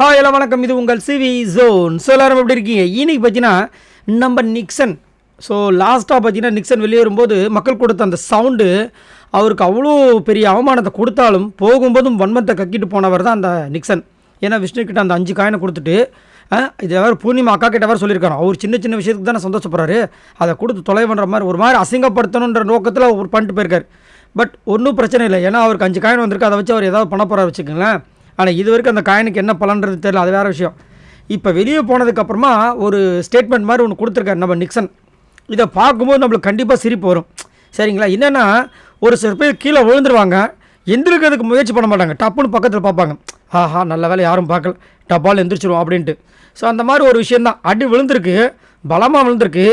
Hi எல்லாம் வணக்கம். இது உங்கள் சிவி ஜோன். ஸோ எல்லாரும் எப்படி இருக்கீங்க? இன்னைக்கு பார்த்தீங்கன்னா நம்ம நிக்சன். ஸோ லாஸ்ட்டாக பார்த்தீங்கன்னா நிக்சன் வெளியே வரும்போது மக்கள் கொடுத்த அந்த சவுண்டு அவருக்கு அவ்வளோ பெரிய அவமானத்தை கொடுத்தாலும் போகும்போதும் வன்மத்தை கக்கிட்டு போனவர் தான் அந்த நிக்சன். ஏன்னா விஷ்ணு கிட்ட அந்த அஞ்சு காயினை கொடுத்துட்டு இது வேறு பூர்ணிமா அக்கா கிட்ட வேறு சொல்லியிருக்காரு. அவர் சின்ன சின்ன விஷயத்துக்கு தானே சந்தோஷப்படுறாரு. அதை கொடுத்து தொலை பண்ணுற மாதிரி ஒரு மாதிரி அசிங்கப்படுத்தணுன்ற நோக்கத்தில் அவர் பண்ணிட்டு போயிருக்காரு. பட் ஒன்றும் பிரச்சனை இல்லை. ஏன்னா அவருக்கு அஞ்சு காயின் வந்திருக்கு. அதை வச்சு அவர் ஏதாவது பண்ண போகிறார் வச்சுக்கோங்களேன். ஆனால் இது வரைக்கும் அந்த காயினுக்கு என்ன பலன்றது தெரியல அது வேறு விஷயம். இப்போ வெளியே போனதுக்கப்புறமா ஒரு ஸ்டேட்மெண்ட் மாதிரி ஒன்று கொடுத்துருக்காரு நம்ம நிக்சன். இதை பார்க்கும்போது நம்மளுக்கு கண்டிப்பாக சிரிப்பு வரும். சரிங்களா? என்னென்னா ஒரு சில பேர் கீழே விழுந்துருவாங்க. எந்திரிக்கிறதுக்கு முயற்சி பண்ண மாட்டாங்க. டப்புன்னு பக்கத்தில் பார்ப்பாங்க. ஆஹா நல்ல வேலை யாரும் பார்க்கல. டப்பால் எந்திரிச்சிருவோம் அப்படின்ட்டு. ஸோ அந்த மாதிரி ஒரு விஷயந்தான் அடி விழுந்திருக்கு பலமாக விழுந்திருக்கு.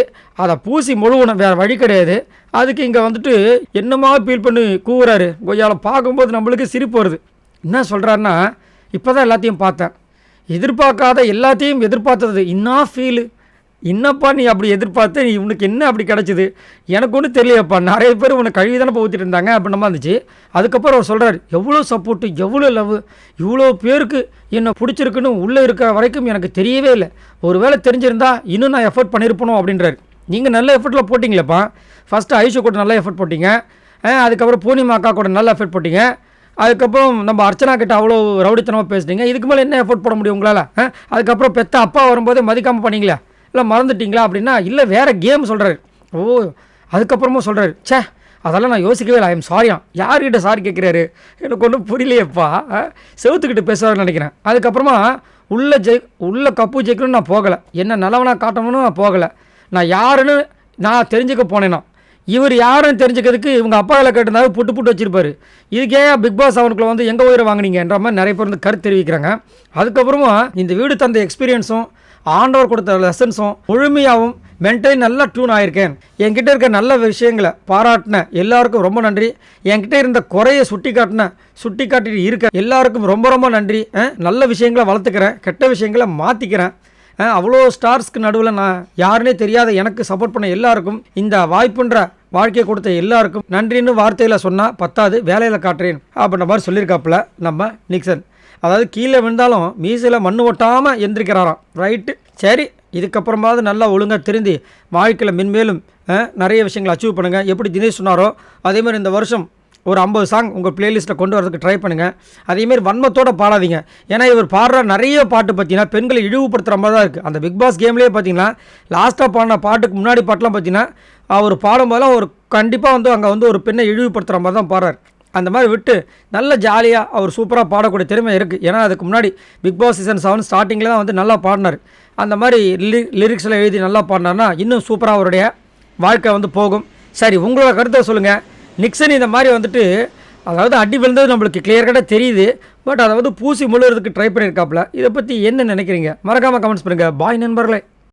அதை பூசி முழுவணும் வேறு வழி கிடையாது. அதுக்கு இங்கே வந்துட்டு என்னமா ஃபீல் பண்ணி கூவுறாரு. கொய்யால பார்க்கும்போது நம்மளுக்கு சிரிப்பு வருது. என்ன சொல்கிறாருன்னா இப்போ தான் எல்லாத்தையும் பார்த்தேன். எதிர்பார்க்காத எல்லாத்தையும் எதிர்பார்த்தது. இன்னா ஃபீலு என்னப்பா நீ அப்படி எதிர்பார்த்து? நீ உனக்கு என்ன அப்படி கிடச்சிது? எனக்கு ஒன்றும் தெரியலையப்பா. நிறைய பேர் உன்னை கழுவி தானே ஊற்றிட்டு இருந்தாங்க அப்படின்னமா இருந்துச்சு. அதுக்கப்புறம் அவர் சொல்கிறார் எவ்வளோ சப்போர்ட்டு எவ்வளோ லவ் இவ்வளோ பேருக்கு என்னை பிடிச்சிருக்குன்னு உள்ளே இருக்கிற வரைக்கும் எனக்கு தெரியவே இல்லை. ஒரு வேளை தெரிஞ்சிருந்தா இன்னும் நான் எஃபர்ட் பண்ணியிருப்பணும் அப்படின்றாரு. நீங்கள் நல்ல எஃபர்ட்டில் போட்டிங்களேப்பா. ஃபஸ்ட்டு ஐஷு கூட நல்ல எஃபர்ட் போட்டிங்க. அதுக்கப்புறம் பூர்ணிமா அக்கா கூட நல்ல எஃபர்ட் போட்டிங்க. அதுக்கப்புறம் நம்ம அர்ச்சனா கிட்ட அவ்வளோ ரவுடித்தனமாக பேசுனீங்க. இதுக்கு மேலே என்ன எஃபோர்ட் போட முடியும் உங்களால்? அதுக்கப்புறம் பெத்த அப்பா வரும்போது மதிக்காமல் பண்ணீங்களா? இல்லை மறந்துட்டீங்களா அப்படின்னா இல்லை வேறு கேம் சொல்கிறாரு ஓ அதுக்கப்புறமும் சொல்கிறாரு ச்சே அதெல்லாம் நான் யோசிக்கவே இல்லை. ஐம் சாரியாம் யார்கிட்ட சாரி கேட்குறாரு எனக்கு ஒன்றும் புரியலையேப்பா. செவத்துக்கிட்ட செவுத்துக்கிட்ட பேசுவார்னு நினைக்கிறேன். அதுக்கப்புறமா உள்ள ஜெய் உள்ளே கப்பு ஜெயிக்கணும்னு நான் போகலை. என்ன நல்லவனாக காட்டணும்னு நான் போகலை. நான் யாருன்னு நான் தெரிஞ்சுக்க போனேன்னா இவர் யாருன்னு தெரிஞ்சுக்கிறதுக்கு இவங்க அப்பாவில் கேட்டிருந்தாவது புட்டு புட்டு வச்சுருப்பாரு. இதுக்கே பிக் பாஸ் அவனுக்குள்ள வந்து எங்கே உயிரை வாங்குனீங்கன்ற மாதிரி நிறைய பேர் வந்து கருத்து தெரிவிக்கிறாங்க. அதுக்கப்புறமா இந்த வீடு தந்த எக்ஸ்பீரியன்ஸும் ஆண்டவர் கொடுத்த லெசன்ஸும் முழுமையாகவும் மென்டலி நல்லா டியூன் ஆகியிருக்கேன் என்கிட்ட இருக்க நல்ல விஷயங்களை பாராட்டின எல்லாருக்கும் ரொம்ப நன்றி. என்கிட்ட இருந்த குறையை சுட்டி காட்டின சுட்டி காட்டிட்டு இருக்க எல்லாருக்கும் ரொம்ப ரொம்ப நன்றி. நல்ல விஷயங்களை வளர்த்துக்கிறேன் கெட்ட விஷயங்களை மாற்றிக்கிறேன் அவ்வளோ ஸ்டார்ஸ்க்கு நடுவில் நான் யாருனே தெரியாத எனக்கு சப்போர்ட் பண்ண எல்லாருக்கும் இந்த வாய்ப்புன்ற வாழ்க்கை கொடுத்த எல்லாருக்கும் நன்றின்னு வார்த்தையில் சொன்னால் பத்தாது வேலையில் காட்டுறேன் அப்படின்ற மாதிரி சொல்லியிருக்காப்புல நம்ம நிக்சன். அதாவது கீழே விழுந்தாலும் மீசையில் மண் ஒட்டாமல் எந்திரிக்கிறாராம். ரைட்டு சரி இதுக்கப்புறமாவது நல்லா ஒழுங்காக திருந்தி வாழ்க்கையில் மென்மேலும் நிறைய விஷயங்களை அச்சீவ் பண்ணுங்கள் எப்படி தினேஷ் சொன்னாரோ அதே மாதிரி இந்த வருஷம் ஒரு ஐம்பது சாங் உங்கள் பிளேலிஸ்ட்டில் கொண்டு வரதுக்கு ட்ரை பண்ணுங்கள் அதேமாரி வன்மத்தோடு பாடாதீங்க. ஏன்னா இவர் பாடுற நிறைய பாட்டு பார்த்தீங்கன்னா பெண்களை இழிவுபடுத்துகிற மாதிரி தான் இருக்குது அந்த பிக் பாஸ் கேம்லேயே பார்த்தீங்கன்னா லாஸ்ட்டாக பாடின பாட்டுக்கு முன்னாடி பாட்டெலாம் பார்த்தீங்கன்னா அவர் பாடும்போதெல்லாம் ஒரு கண்டிப்பாக வந்து அங்கே வந்து ஒரு பெண்ணை இழிவுபடுத்துகிற மாதிரி தான் பாடுறார். அந்த மாதிரி விட்டு நல்ல ஜாலியாக அவர் சூப்பராக பாடக்கூடிய திறமை இருக்குது ஏன்னா அதுக்கு முன்னாடி பிக் பாஸ் சீசன் செவன் ஸ்டார்டிங்கில் தான் வந்து நல்லா பாடினார். அந்த மாதிரி லி லிரிக்ஸில் எழுதி நல்லா பாடினார்னா இன்னும் சூப்பராக அவருடைய வாழ்க்கை வந்து போகும். சரி உங்களோட கருத்தை சொல்லுங்கள் நிக்சன் இந்த மாதிரி வந்துட்டு அதாவது அடி விழுந்தது நம்மளுக்கு கிளியர் கட்டாக தெரியுது. பட் அதை வந்து பூசி முழுறதுக்கு ட்ரை பண்ணியிருக்காப்புல இதை பற்றி என்ன நினைக்கிறீங்க? மறக்காமல் கமெண்ட்ஸ் பண்ணுங்கள் பாய் நண்பர்களே.